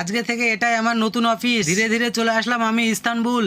আজকে থেকে এটাই আমার নতুন অফিস ধীরে ধীরে চলে আসলাম আমি Istanbul.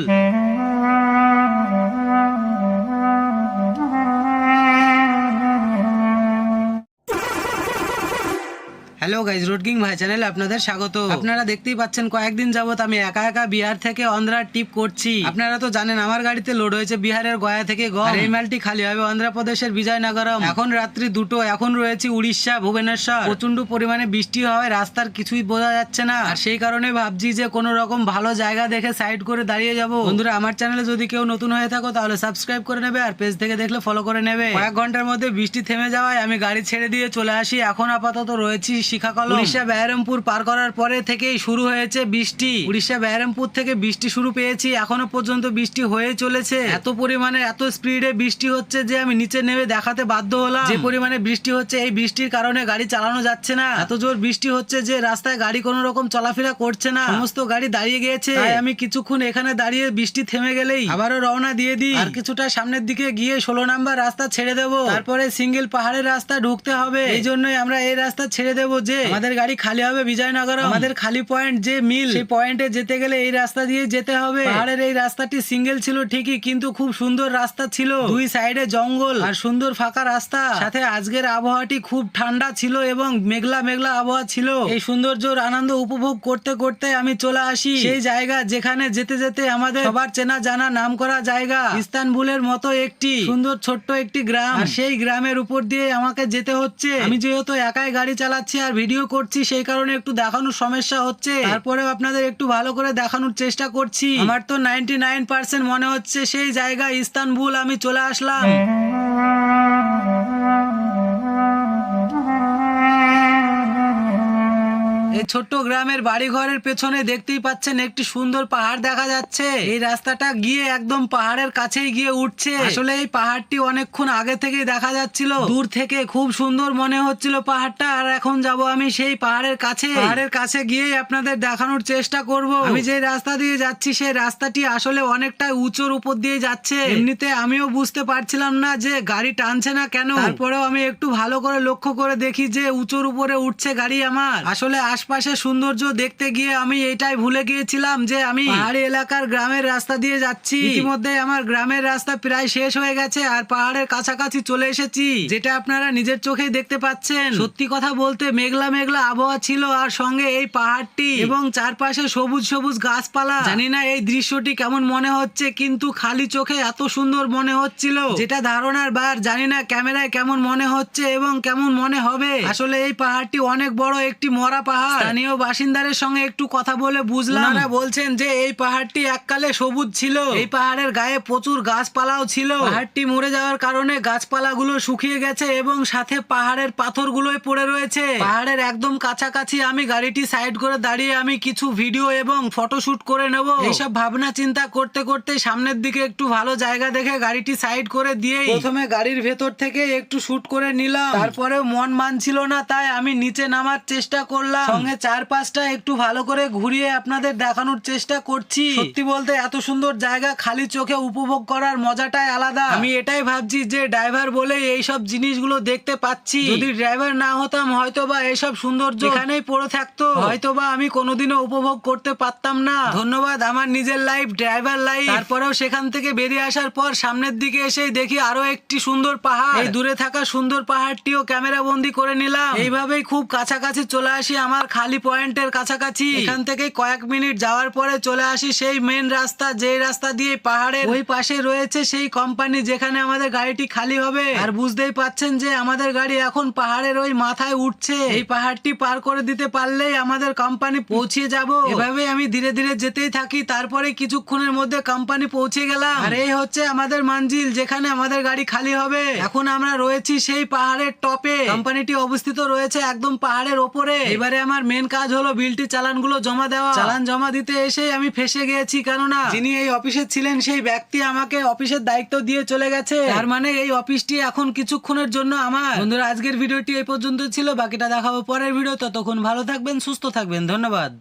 Hello guys road king ভাই চ্যানেলে আপনাদের স্বাগত। আপনারা দেখতেই পাচ্ছেন কয়েকদিন যাবত আমি একা একা বিহার থেকে অন্ধ্রার টিপ করছি। আপনারা তো জানেন আমার গাড়িতে লোড হয়েছে বিহারের গয়া থেকে গম। এই মালটি খালি হবে অন্ধ্রপ্রদেশের বিজয়নগরম। এখন রাত্রি দুটো এখন রয়েছে উড়িষ্যা ভুবনেশ্বর। প্রচণ্ড পরিমাণে বৃষ্টি হয় রাস্তার কিছুই বোঝা যাচ্ছে না। আর সেই কারণে ভাবছি যে কোনো রকম ভালো জায়গা দেখে সাইড করে দাঁড়িয়ে যাব। বন্ধুরা আমার চ্যানেলে যদি কেউ নতুন হয়ে থাকো তাহলে সাবস্ক্রাইব করে নেবে আর পেজ থেকে দেখলে ফলো করে নেবে। কয়েক ঘণ্টার মধ্যে বৃষ্টি থেমে যাওয়ায় আমি গাড়ি ছেড়ে দিয়ে চলে আসি। এখন আপাতত রয়েছি শিখাকল উড়িষ্যা বেহারামপুর পার করার পরে থেকেই শুরু হয়েছে বৃষ্টি। উড়িষ্যা বেহারামপুর থেকে বৃষ্টি শুরু পেয়েছি, এখনও পর্যন্ত বৃষ্টি হয়ে চলেছে। এত পরিমাণে, এত স্পিডে বৃষ্টি হচ্ছে যে আমি নিচে নেমে দেখাতে বাধ্য হলাম। যে পরিমাণে বৃষ্টি হচ্ছে, এই বৃষ্টির কারণে গাড়ি চালানো যাচ্ছে না। এত জোর বৃষ্টি হচ্ছে যে রাস্তায় গাড়ি কোনো রকম চলাফেরা করছে না। সমস্ত গাড়ি দাঁড়িয়ে গিয়েছে। আমি কিছুক্ষণ এখানে দাঁড়িয়ে বৃষ্টি থেমে গেলেই আবারও রওনা দিয়ে দিই। আর কিছুটা সামনের দিকে গিয়ে ষোলো নাম্বার রাস্তা ছেড়ে দেব। তারপরে সিঙ্গেল পাহাড়ের রাস্তা ঢুকতে হবে। এই জন্যই আমরা এই রাস্তা ছেড়ে দেব যে আমাদের গাড়ি খালি হবে বিজয়নগর আমাদের খালি পয়েন্ট যে মিল। সেই পয়েন্টে যেতে গেলে এই রাস্তা দিয়ে যেতে হবে। পাহাড়ের এই রাস্তাটি সিঙ্গেল ছিল ঠিকই কিন্তু খুব সুন্দর রাস্তা ছিল। দুই সাইডে জঙ্গল। আর সুন্দর ফাঁকা রাস্তা। সাথে আজকের আবহাওয়াটি খুব ঠান্ডা ছিল এবং মেঘলা মেঘলা আবহাওয়া ছিল। এই সৌন্দর্যর আনন্দ উপভোগ করতে করতে আমি চলে আসি। সেই জায়গা যেখানে যেতে যেতে আমাদের সবার চেনা জানা নাম করা জায়গা। ইস্তানবুলের মতো একটি সুন্দর ছোট্ট একটি গ্রাম। আর সেই গ্রামের উপর দিয়ে আমাকে যেতে হচ্ছে। আমি যেহেতু একাই গাড়ি চালাচ্ছি আর ভিডিও করছি, সেই কারণে একটু দেখানোর সমস্যা হচ্ছে। তারপরেও আপনাদের একটু ভালো করে দেখানোর চেষ্টা করছি। আমার তো নাইনটি মনে হচ্ছে সেই জায়গা ইস্তানবুল আমি চলে আসলাম। এই ছোট্ট গ্রামের বাড়ি ঘরের পেছনে দেখতেই পাচ্ছেন একটি সুন্দর পাহাড় দেখা যাচ্ছে। এই রাস্তাটা গিয়ে একদম পাহাড়ের কাছেই গিয়ে উঠছে। আসলে এই পাহাড়টি অনেকক্ষণ আগে থেকেই দেখা যাচ্ছিল। দূর থেকে খুব সুন্দর মনে হচ্ছিল পাহাড়টা। আর এখন যাব আমি সেই পাহাড়ের কাছে। পাহাড়ের কাছে গিয়ে আপনাদের দেখানোর চেষ্টা করব। আমি যে রাস্তা দিয়ে যাচ্ছি, সেই রাস্তাটি আসলে অনেকটা উঁচুর উপর দিয়ে যাচ্ছে। এমনিতে আমিও বুঝতে পারছিলাম না যে গাড়ি টানছে না কেন। তারপরেও আমি একটু ভালো করে লক্ষ্য করে দেখি যে উঁচুর উপরে উঠছে গাড়ি আমার। আসলে আশপাশে সৌন্দর্য দেখতে গিয়ে আমি এটাই ভুলে গিয়েছিলাম যে আমি পাহাড়ি এলাকার গ্রামের রাস্তা দিয়ে যাচ্ছি। ইতিমধ্যে আমার গ্রামের রাস্তা প্রায় শেষ হয়ে গেছে আর পাহাড়ের কাছাকাছি চলে এসেছি যেটা আপনারা নিজের চোখেই দেখতে পাচ্ছেন। সত্যি কথা বলতে মেঘলা মেঘলা আবহাওয়া ছিল আর সঙ্গে এই পাহাড়টি এবং চারপাশে সবুজ সবুজ গাছপালা। জানি না এই দৃশ্যটি কেমন মনে হচ্ছে কিন্তু খালি চোখে এত সুন্দর মনে হচ্ছিল। যেটা ধারণার বার জানি না ক্যামেরায় কেমন মনে হচ্ছে এবং কেমন মনে হবে। আসলে এই পাহাড়টি অনেক বড় একটি মরা পাহাড়। স্থানীয় বাসিন্দাদের সঙ্গে একটু কথা বলে বুঝলাম। ওনারা বলছেন যে এই পাহাড়টি এককালে সবুজ ছিল। এই পাহাড়ের গায়ে প্রচুর গাছপালাও ছিল। পাহাড়টি মরে যাওয়ার কারণে গাছপালাগুলো শুকিয়ে গেছে এবং সাথে পাহাড়ের পাথরগুলোই পড়ে রয়েছে। পাহাড়ের একদম কাছাকাছি আমি গাড়িটি সাইড করে দাঁড়িয়ে আমি কিছু ভিডিও এবং ফটো ফটোশুট করে নেব। এইসব ভাবনা চিন্তা করতে করতে সামনের দিকে একটু ভালো জায়গা দেখে গাড়িটি সাইড করে দিয়ে প্রথমে গাড়ির ভেতর থেকে একটু শুট করে নিলাম। তারপরে মন মানছিল না তাই আমি নিচে নামার চেষ্টা করলাম। সঙ্গে চার পাঁচটা একটু ভালো করে ঘুরিয়ে আপনাদের দেখানোর চেষ্টা করছি। সত্যি বলতে এত সুন্দর জায়গা খালি চোখে উপভোগ করার মজাটাই আলাদা। আমি এটাই ভাবছি যে ড্রাইভার বলে এইসব জিনিসগুলো দেখতে পাচ্ছি। যদি ড্রাইভার না হতাম হয়তো বা এইসব সৌন্দর্য এখানেই পড়ে থাকতো। হয়তো বা আমি কোনোদিনও উপভোগ করতে পারতাম না। ধন্যবাদ আমার নিজের লাইফ ড্রাইভার লাইফ তারপরেও সেখান থেকে বেরিয়ে আসার পর সামনের দিকে এসেই দেখি আরও একটি সুন্দর পাহাড়। এই দূরে থাকা সুন্দর পাহাড়টিও ক্যামেরা বন্দি করে নিলাম। এইভাবেই খুব কাছাকাছি চলে আসি আমার খালি পয়েন্টের কাছাকাছি। এখান থেকে কয়েক মিনিট যাওয়ার পরে চলে আসি সেই মেন রাস্তা যে রাস্তা দিয়ে পাহাড়ের ওই পাশে রয়েছে সেই কোম্পানি যেখানে আমাদের গাড়িটি খালি হবে। আর বুঝতেই পাচ্ছেন যে আমাদের গাড়ি এখন পাহাড়ের ওই মাথায় উঠছে। এই পাহাড়টি পার করে দিতে পারলেই আমাদের কোম্পানি পৌঁছে যাব। এভাবে আমি ধীরে ধীরে যেতেই থাকি তারপরে কিছুক্ষণের মধ্যে কোম্পানি পৌঁছে গেলাম। আর এই হচ্ছে আমাদের মানজিল যেখানে আমাদের গাড়ি খালি হবে। এখন আমরা রয়েছি সেই পাহাড়ের টপে। কোম্পানিটি অবস্থিত রয়েছে একদম পাহাড়ের ওপরে। এবারে আমার মেন কাজ হলো বিলটি চালানগুলো জমা দেওয়া। চালান জমা দিতে এসে আমি ফেসে গিয়েছি কেননা যিনি এই অফিসে ছিলেন সেই ব্যক্তি আমাকে অফিসের দায়িত্ব দিয়ে চলে গেছে। তার মানে এই অফিসটি এখন কিছুক্ষণের জন্য আমার। বন্ধুরা আজকের ভিডিওটি এই পর্যন্ত ছিল বাকিটা দেখাবো পরের ভিডিও। ততক্ষণ ভালো থাকবেন সুস্থ থাকবেন ধন্যবাদ।